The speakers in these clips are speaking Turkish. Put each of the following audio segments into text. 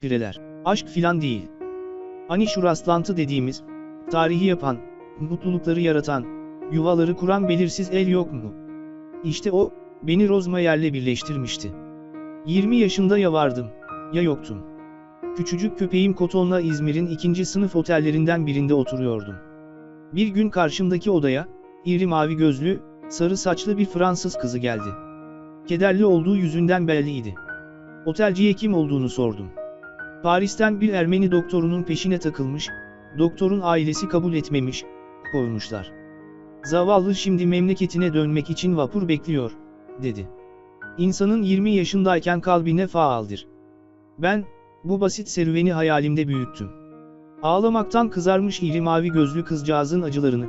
pireler. Aşk filan değil. Hani şu rastlantı dediğimiz, tarihi yapan, mutlulukları yaratan, yuvaları kuran belirsiz el yok mu? İşte o, beni Rozmayer'le birleştirmişti. 20 yaşında ya vardım, ya yoktum. Küçücük köpeğim Koton'la İzmir'in ikinci sınıf otellerinden birinde oturuyordum. Bir gün karşımdaki odaya, iri mavi gözlü, sarı saçlı bir Fransız kızı geldi. Kederli olduğu yüzünden belliydi. Otelciye kim olduğunu sordum. Paris'ten bir Ermeni doktorunun peşine takılmış, doktorun ailesi kabul etmemiş, koymuşlar. Zavallı şimdi memleketine dönmek için vapur bekliyor, dedi. İnsanın 20 yaşındayken kalbine faaldir. Ben, bu basit serüveni hayalimde büyüttüm. Ağlamaktan kızarmış iri mavi gözlü kızcağızın acılarını,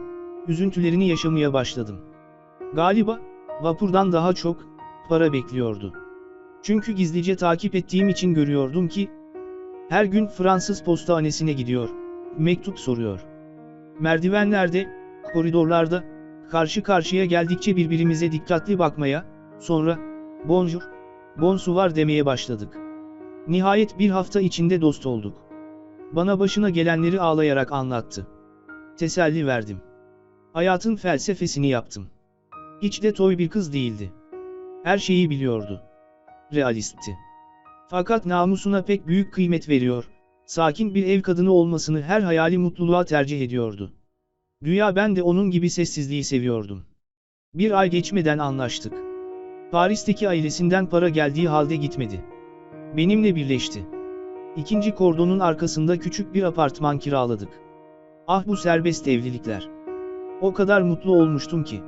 üzüntülerini yaşamaya başladım. Galiba, vapurdan daha çok, para bekliyordu. Çünkü gizlice takip ettiğim için görüyordum ki, her gün Fransız postahanesine gidiyor, mektup soruyor. Merdivenlerde, koridorlarda, karşı karşıya geldikçe birbirimize dikkatli bakmaya, sonra, bonjour, bonsoir demeye başladık. Nihayet bir hafta içinde dost olduk. Bana başına gelenleri ağlayarak anlattı. Teselli verdim. Hayatın felsefesini yaptım. Hiç de toy bir kız değildi. Her şeyi biliyordu. Realistti. Fakat namusuna pek büyük kıymet veriyor, sakin bir ev kadını olmasını her hayali mutluluğa tercih ediyordu. Güya ben de onun gibi sessizliği seviyordum. Bir ay geçmeden anlaştık. Paris'teki ailesinden para geldiği halde gitmedi. Benimle birleşti. İkinci kordonun arkasında küçük bir apartman kiraladık. Ah bu serbest evlilikler. O kadar mutlu olmuştum ki.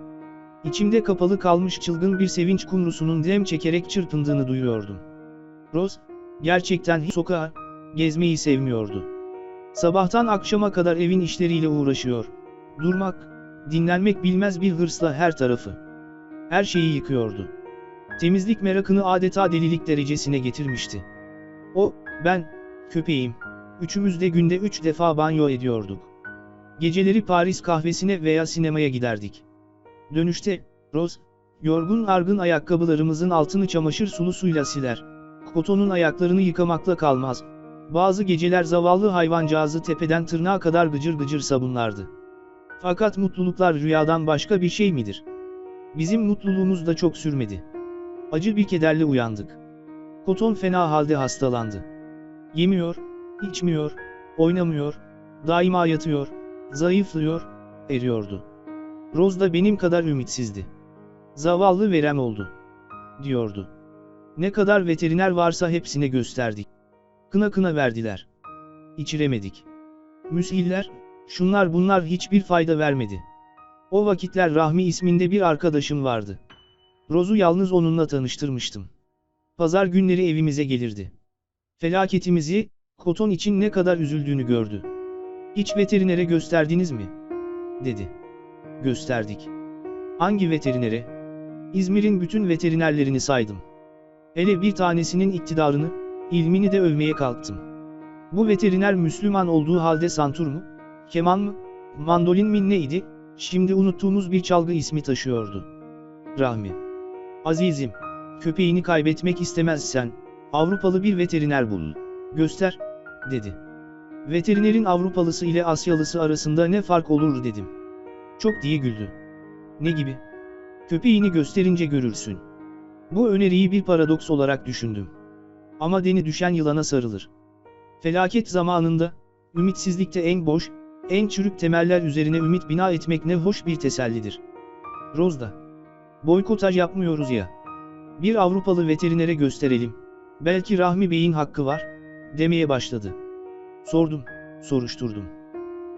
İçimde kapalı kalmış çılgın bir sevinç kumrusunun dem çekerek çırpındığını duyuyordum. Rose, gerçekten hiç sokağa, gezmeyi sevmiyordu. Sabahtan akşama kadar evin işleriyle uğraşıyor. Durmak, dinlenmek bilmez bir hırsla her tarafı. Her şeyi yıkıyordu. Temizlik merakını adeta delilik derecesine getirmişti. O, ben, köpeğim, üçümüz de günde üç defa banyo ediyorduk. Geceleri Paris kahvesine veya sinemaya giderdik. Dönüşte, Rose, yorgun argın ayakkabılarımızın altını çamaşır sulu suyla siler. Kotonun ayaklarını yıkamakla kalmaz. Bazı geceler zavallı hayvancağızı tepeden tırnağa kadar gıcır gıcır sabunlardı. Fakat mutluluklar rüyadan başka bir şey midir? Bizim mutluluğumuz da çok sürmedi. Acı bir kederle uyandık. Koton fena halde hastalandı. Yemiyor, içmiyor, oynamıyor, daima yatıyor, zayıflıyor, eriyordu. Rose da benim kadar ümitsizdi. Zavallı verem oldu. Diyordu. Ne kadar veteriner varsa hepsine gösterdik. Kına kına verdiler. İçiremedik. Müshiller, şunlar bunlar hiçbir fayda vermedi. O vakitler Rahmi isminde bir arkadaşım vardı. Rose'u yalnız onunla tanıştırmıştım. Pazar günleri evimize gelirdi. Felaketimizi, Koton için ne kadar üzüldüğünü gördü. Hiç veterinere gösterdiniz mi? dedi. Gösterdik. Hangi veterinere? İzmir'in bütün veterinerlerini saydım. Hele bir tanesinin iktidarını, ilmini de övmeye kalktım. Bu veteriner Müslüman olduğu halde santur mu, keman mı, mandolin mi neydi, şimdi unuttuğumuz bir çalgı ismi taşıyordu. Rahmi. Azizim, köpeğini kaybetmek istemezsen, Avrupalı bir veteriner bul. Göster, dedi. Veterinerin Avrupalısı ile Asyalısı arasında ne fark olur dedim. Çok diye güldü. Ne gibi? Köpeğini gösterince görürsün. Bu öneriyi bir paradoks olarak düşündüm. Ama deni düşen yılana sarılır. Felaket zamanında, ümitsizlikte en boş, en çürük temeller üzerine ümit bina etmek ne hoş bir tesellidir. Rozda. Boykotaj yapmıyoruz ya. Bir Avrupalı veterinere gösterelim. Belki Rahmi Bey'in hakkı var, demeye başladı. Sordum, soruşturdum.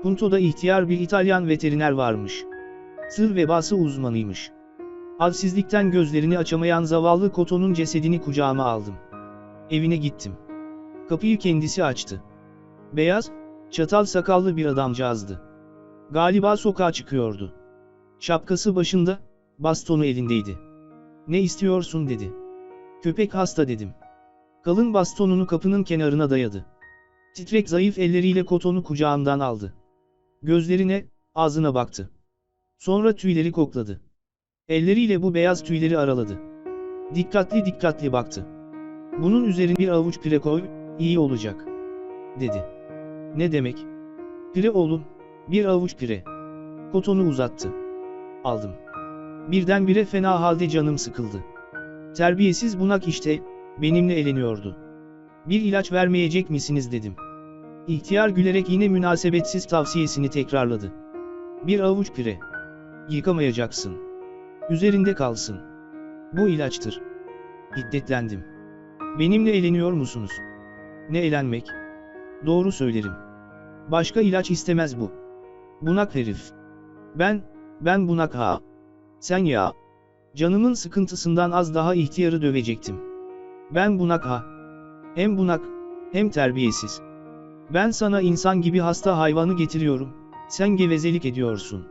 Punto'da ihtiyar bir İtalyan veteriner varmış. Sır vebası uzmanıymış. Halsizlikten gözlerini açamayan zavallı Koto'nun cesedini kucağıma aldım. Evine gittim. Kapıyı kendisi açtı. Beyaz, çatal sakallı bir adamcağızdı. Galiba sokağa çıkıyordu. Şapkası başında, bastonu elindeydi. Ne istiyorsun dedi. Köpek hasta dedim. Kalın bastonunu kapının kenarına dayadı. Titrek zayıf elleriyle Koton'u kucağımdan aldı. Gözlerine, ağzına baktı. Sonra tüyleri kokladı. Elleriyle bu beyaz tüyleri araladı. Dikkatli dikkatli baktı. Bunun üzerine bir avuç pire koy, iyi olacak. Dedi. Ne demek? Pire oğlum, bir avuç pire. Kotonu uzattı. Aldım. Birdenbire fena halde canım sıkıldı. Terbiyesiz bunak işte, benimle eleniyordu. Bir ilaç vermeyecek misiniz dedim. İhtiyar gülerek yine münasebetsiz tavsiyesini tekrarladı. Bir avuç pire. Yıkamayacaksın. Üzerinde kalsın. Bu ilaçtır. Hiddetlendim. Benimle eğleniyor musunuz? Ne eğlenmek? Doğru söylerim. Başka ilaç istemez bu. Bunak herif. Ben, ben bunak ha. Sen ya. Canımın sıkıntısından az daha ihtiyarı dövecektim. Ben bunak ha. Hem bunak, hem terbiyesiz. Ben sana insan gibi hasta hayvanı getiriyorum, sen gevezelik ediyorsun.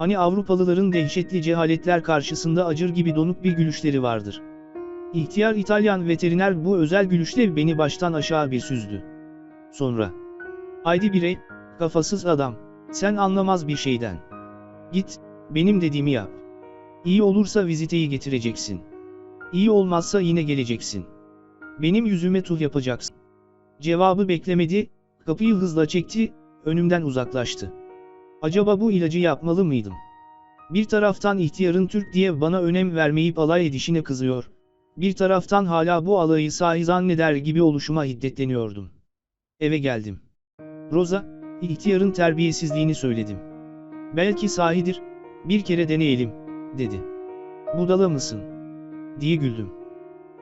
Hani Avrupalıların dehşetli cehaletler karşısında acır gibi donuk bir gülüşleri vardır. İhtiyar İtalyan veteriner bu özel gülüşle beni baştan aşağı bir süzdü. Sonra. Haydi birey, kafasız adam, sen anlamaz bir şeyden. Git, benim dediğimi yap. İyi olursa viziteyi getireceksin. İyi olmazsa yine geleceksin. Benim yüzüme tuh yapacaksın. Cevabı beklemedi, kapıyı hızla çekti, önümden uzaklaştı. Acaba bu ilacı yapmalı mıydım? Bir taraftan ihtiyarın Türk diye bana önem vermeyip alay edişine kızıyor. Bir taraftan hala bu alayı sahi zanneder gibi oluşuma hiddetleniyordum. Eve geldim. Rosa, ihtiyarın terbiyesizliğini söyledim. Belki sahidir, bir kere deneyelim, dedi. Budala mısın? diye güldüm.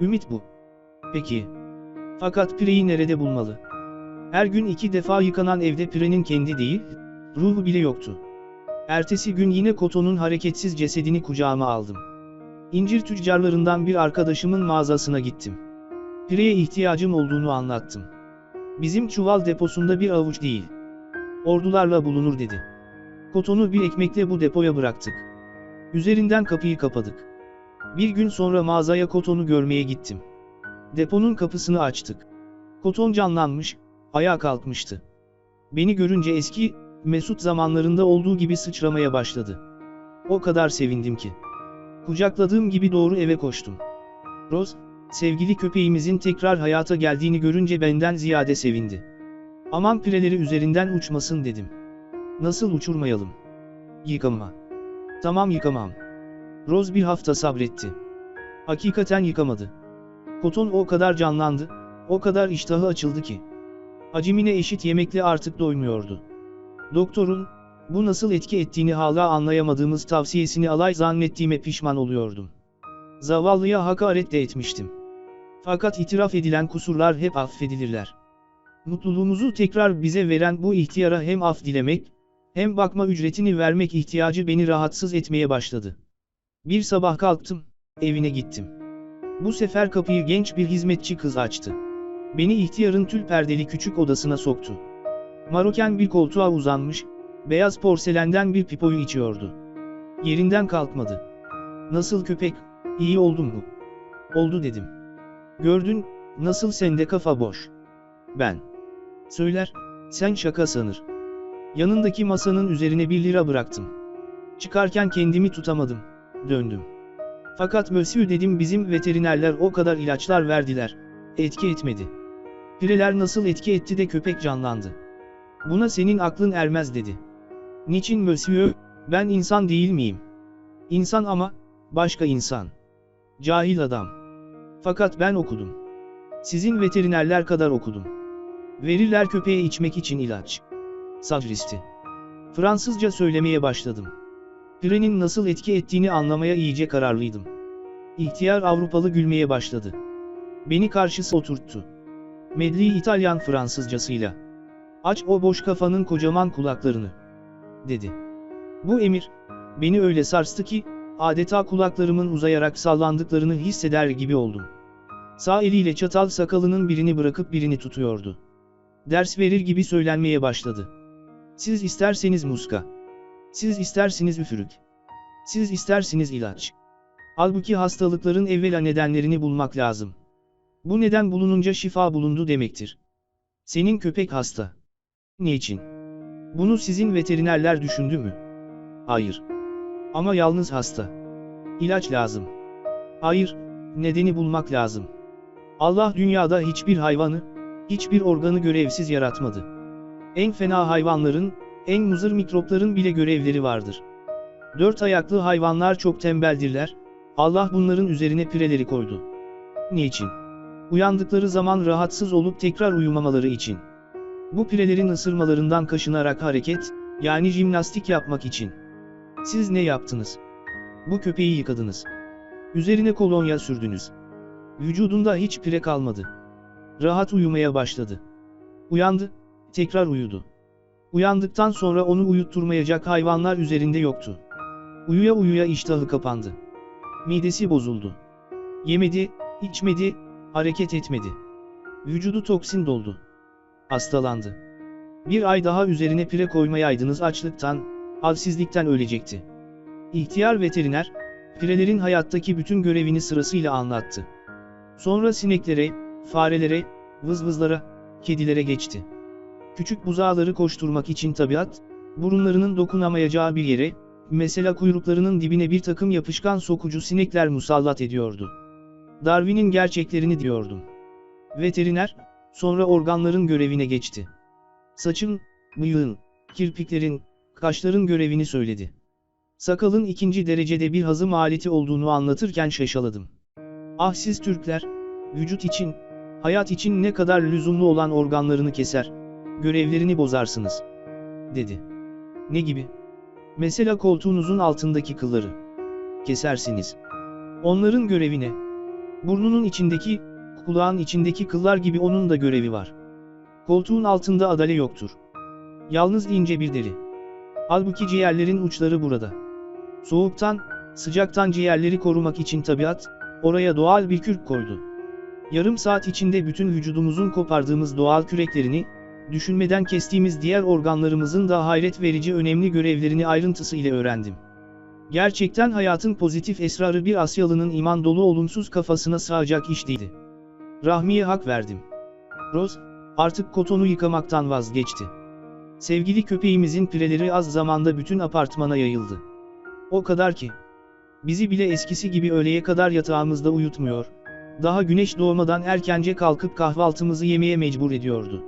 Ümit bu. Peki. Fakat pireyi nerede bulmalı? Her gün iki defa yıkanan evde pirenin kendi değil, ruhu bile yoktu. Ertesi gün yine Koto'nun hareketsiz cesedini kucağıma aldım. İncir tüccarlarından bir arkadaşımın mağazasına gittim. Pireye ihtiyacım olduğunu anlattım. Bizim çuval deposunda bir avuç değil. Ordularla bulunur dedi. Kotonu bir ekmekle bu depoya bıraktık. Üzerinden kapıyı kapadık. Bir gün sonra mağazaya Koton'u görmeye gittim. Deponun kapısını açtık. Koton canlanmış, ayağa kalkmıştı. Beni görünce eski, Mesut zamanlarında olduğu gibi sıçramaya başladı. O kadar sevindim ki. Kucakladığım gibi doğru eve koştum. Rose, sevgili köpeğimizin tekrar hayata geldiğini görünce benden ziyade sevindi. Aman pireleri üzerinden uçmasın dedim. Nasıl uçurmayalım? Yıkama. Tamam yıkamam. Rose bir hafta sabretti. Hakikaten yıkamadı. Koton o kadar canlandı, o kadar iştahı açıldı ki. Hacimine eşit yemekle artık doymuyordu. Doktorun, bu nasıl etki ettiğini hala anlayamadığımız tavsiyesini alay zannettiğime pişman oluyordum. Zavallıya hakaret de etmiştim. Fakat itiraf edilen kusurlar hep affedilirler. Mutluluğumuzu tekrar bize veren bu ihtiyara hem af dilemek, hem bakma ücretini vermek ihtiyacı beni rahatsız etmeye başladı. Bir sabah kalktım, evine gittim. Bu sefer kapıyı genç bir hizmetçi kız açtı. Beni ihtiyarın tül perdeli küçük odasına soktu. Maroken bir koltuğa uzanmış, beyaz porselenden bir pipoyu içiyordu. Yerinden kalkmadı. Nasıl köpek, iyi oldun mu? Oldu dedim. Gördün, nasıl sende kafa boş. Ben. Söyler, sen şaka sanır. Yanındaki masanın üzerine bir lira bıraktım. Çıkarken kendimi tutamadım, döndüm. Fakat Mösyö dedim bizim veterinerler o kadar ilaçlar verdiler, etki etmedi. Pireler nasıl etki etti de köpek canlandı. Buna senin aklın ermez dedi. Niçin Mösyö, ben insan değil miyim? İnsan ama, başka insan. Cahil adam. Fakat ben okudum. Sizin veterinerler kadar okudum. Verirler köpeğe içmek için ilaç. Sacristi. Fransızca söylemeye başladım. Pirenin nasıl etki ettiğini anlamaya iyice kararlıydım. İhtiyar Avrupalı gülmeye başladı. Beni karşısı oturttu. Medli İtalyan Fransızcasıyla. Aç o boş kafanın kocaman kulaklarını. Dedi. Bu emir, beni öyle sarstı ki, adeta kulaklarımın uzayarak sallandıklarını hisseder gibi oldum. Sağ eliyle çatal sakalının birini bırakıp birini tutuyordu. Ders verir gibi söylenmeye başladı. Siz isterseniz muska. Siz istersiniz üfürük. Siz istersiniz ilaç. Halbuki hastalıkların evvela nedenlerini bulmak lazım. Bu neden bulununca şifa bulundu demektir. Senin köpek hasta. Niçin? Bunu sizin veterinerler düşündü mü? Hayır. Ama yalnız hasta. İlaç lazım. Hayır, nedeni bulmak lazım. Allah dünyada hiçbir hayvanı, hiçbir organı görevsiz yaratmadı. En fena hayvanların, en muzır mikropların bile görevleri vardır. Dört ayaklı hayvanlar çok tembeldirler, Allah bunların üzerine pireleri koydu. Niçin? Uyandıkları zaman rahatsız olup tekrar uyumamaları için. Bu pirelerin ısırmalarından kaşınarak hareket, yani jimnastik yapmak için. Siz ne yaptınız? Bu köpeği yıkadınız. Üzerine kolonya sürdünüz. Vücudunda hiç pire kalmadı. Rahat uyumaya başladı. Uyandı, tekrar uyudu. Uyandıktan sonra onu uyutturmayacak hayvanlar üzerinde yoktu. Uyuya uyuya iştahı kapandı. Midesi bozuldu. Yemedi, içmedi, hareket etmedi. Vücudu toksin doldu. Hastalandı. Bir ay daha üzerine pire koymayaydınız açlıktan, halsizlikten ölecekti. İhtiyar veteriner, pirelerin hayattaki bütün görevini sırasıyla anlattı. Sonra sineklere, farelere, vızvızlara, kedilere geçti. Küçük buzağları koşturmak için tabiat, burunlarının dokunamayacağı bir yere, mesela kuyruklarının dibine bir takım yapışkan sokucu sinekler musallat ediyordu. Darwin'in gerçeklerini diyordum. Veteriner, sonra organların görevine geçti. Saçın, bıyığın, kirpiklerin, kaşların görevini söyledi. Sakalın ikinci derecede bir hazım aleti olduğunu anlatırken şaşaladım. Ah siz Türkler, vücut için, hayat için ne kadar lüzumlu olan organlarını keser, görevlerini bozarsınız. Dedi. Ne gibi? Mesela koltuğunuzun altındaki kılları. Kesersiniz. Onların görevi ne? Burnunun içindeki, kulağın içindeki kıllar gibi onun da görevi var. Koltuğun altında adale yoktur. Yalnız ince bir deri. Halbuki ciğerlerin uçları burada. Soğuktan, sıcaktan ciğerleri korumak için tabiat, oraya doğal bir kürk koydu. Yarım saat içinde bütün vücudumuzun kopardığımız doğal küreklerini, düşünmeden kestiğimiz diğer organlarımızın da hayret verici önemli görevlerini ayrıntısı ile öğrendim. Gerçekten hayatın pozitif esrarı bir Asyalı'nın iman dolu olumsuz kafasına sığacak iş değildi. Rahmi'ye hak verdim. Rose, artık kotonu yıkamaktan vazgeçti. Sevgili köpeğimizin pireleri az zamanda bütün apartmana yayıldı. O kadar ki. Bizi bile eskisi gibi öğleye kadar yatağımızda uyutmuyor. Daha güneş doğmadan erkence kalkıp kahvaltımızı yemeye mecbur ediyordu.